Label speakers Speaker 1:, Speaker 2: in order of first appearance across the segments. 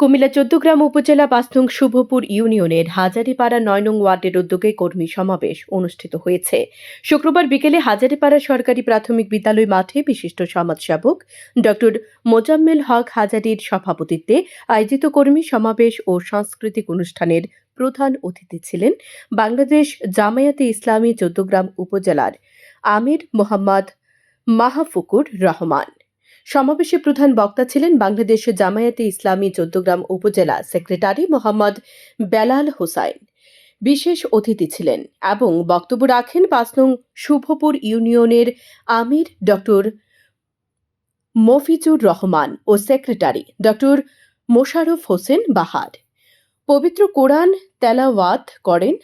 Speaker 1: কুমিল্লা চোদ্দগ্রাম উপজেলা পাঁচনং শুভপুর ইউনিয়নের হাজারিপাড়া নয় নং ওয়ার্ডের উদ্যোগে কর্মী সমাবেশ অনুষ্ঠিত হয়েছে। শুক্রবার বিকেলে হাজারিপাড়া সরকারি প্রাথমিক বিদ্যালয় মাঠে বিশিষ্ট সমাজসেবক ডক্টর মোজাম্মেল হক হাজারির সভাপতিত্বে আয়োজিত কর্মী সমাবেশ ও সাংস্কৃতিক অনুষ্ঠানের প্রধান অতিথি ছিলেন বাংলাদেশ জামায়াতে ইসলামী চোদ্দগ্রাম উপজেলার আমির মোহাম্মদ মাহফুকুর রহমান। সমাবেশে প্রধান বক্তা ছিলেন বাংলাদেশ জামায়াতে ইসলামী চৌদ্দগ্রাম উপজেলা সেক্রেটারি মোহাম্মদ বেলাল হোসাইন। বিশেষ অতিথি ছিলেন এবং বক্তব্য রাখেন পাঁচ নং শুভপুর ইউনিয়নের আমির ডক্টর মফিজুর রহমান ও সেক্রেটারি ডক্টর মোশারফ হোসেন বাহার। পবিত্র কোরআন তেলাওয়াত করেন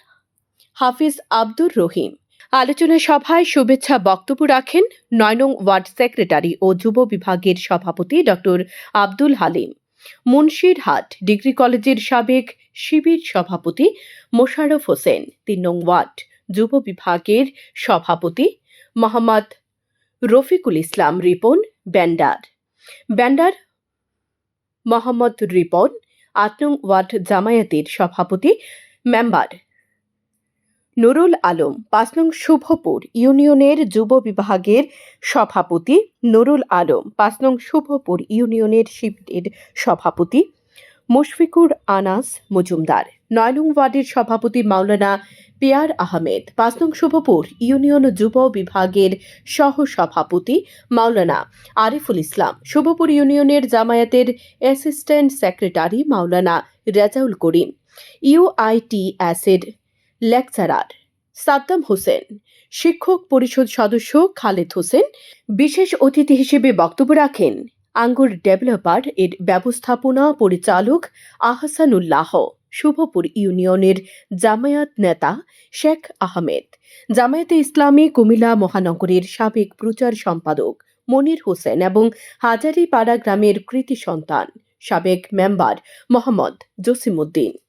Speaker 1: হাফিজ আব্দুর রহিম। আলোচনা সভায় শুভেচ্ছা বক্তব্য রাখেন নয় নং ওয়ার্ড সেক্রেটারি ও যুব বিভাগের সভাপতি ডক্টর আব্দুল হালিম। মুন্সিরহাট ডিগ্রি কলেজের সাবেক শিবির সভাপতি মোশাররফ হোসেন। তিন নং ওয়ার্ড যুব বিভাগের সভাপতি মোহাম্মদ রফিকুল ইসলাম রিপন ব্যান্ডার। ব্যান্ডার মোহাম্মদ রিপন। আট নং ওয়ার্ড জামায়াতের সভাপতি মেম্বার। নুরুল আলম, পাঁচ নং শুভপুর ইউনিয়নের যুব বিভাগের সভাপতি নুরুল আলম, পাঁচ নং শুভপুর ইউনিয়নের শিবিরের সভাপতি মুশফিকুর আনাস মজুমদার, নয় নং ওয়ার্ডের সভাপতি মাওলানা পিয়ার আহমেদ, পাঁচ নং শুভপুর ইউনিয়ন যুব বিভাগের সহ সভাপতি মাওলানা আরিফুল ইসলাম, শুভপুর ইউনিয়নের জামায়াতের assistant secretary Maulana Rezaul Karim UIT এর লেকচারার সাদ্দাম হোসেন। শিক্ষক পরিষদ সদস্য খালেদ হোসেন। বিশেষ অতিথি হিসেবে বক্তব্য রাখেন আঙ্গুর ডেভেলপার এর ব্যবস্থাপনা পরিচালক আহসানুল্লাহ। শুভপুর ইউনিয়নের জামায়াত নেতা শেখ আহমেদ। জামায়াতে ইসলামী কুমিল্লা মহানগরের সাবেক প্রচার সম্পাদক মনির হোসেন এবং হাজারিপাড়া গ্রামের কৃতি সন্তান সাবেক মেম্বার মোহাম্মদ জসিমউদ্দিন।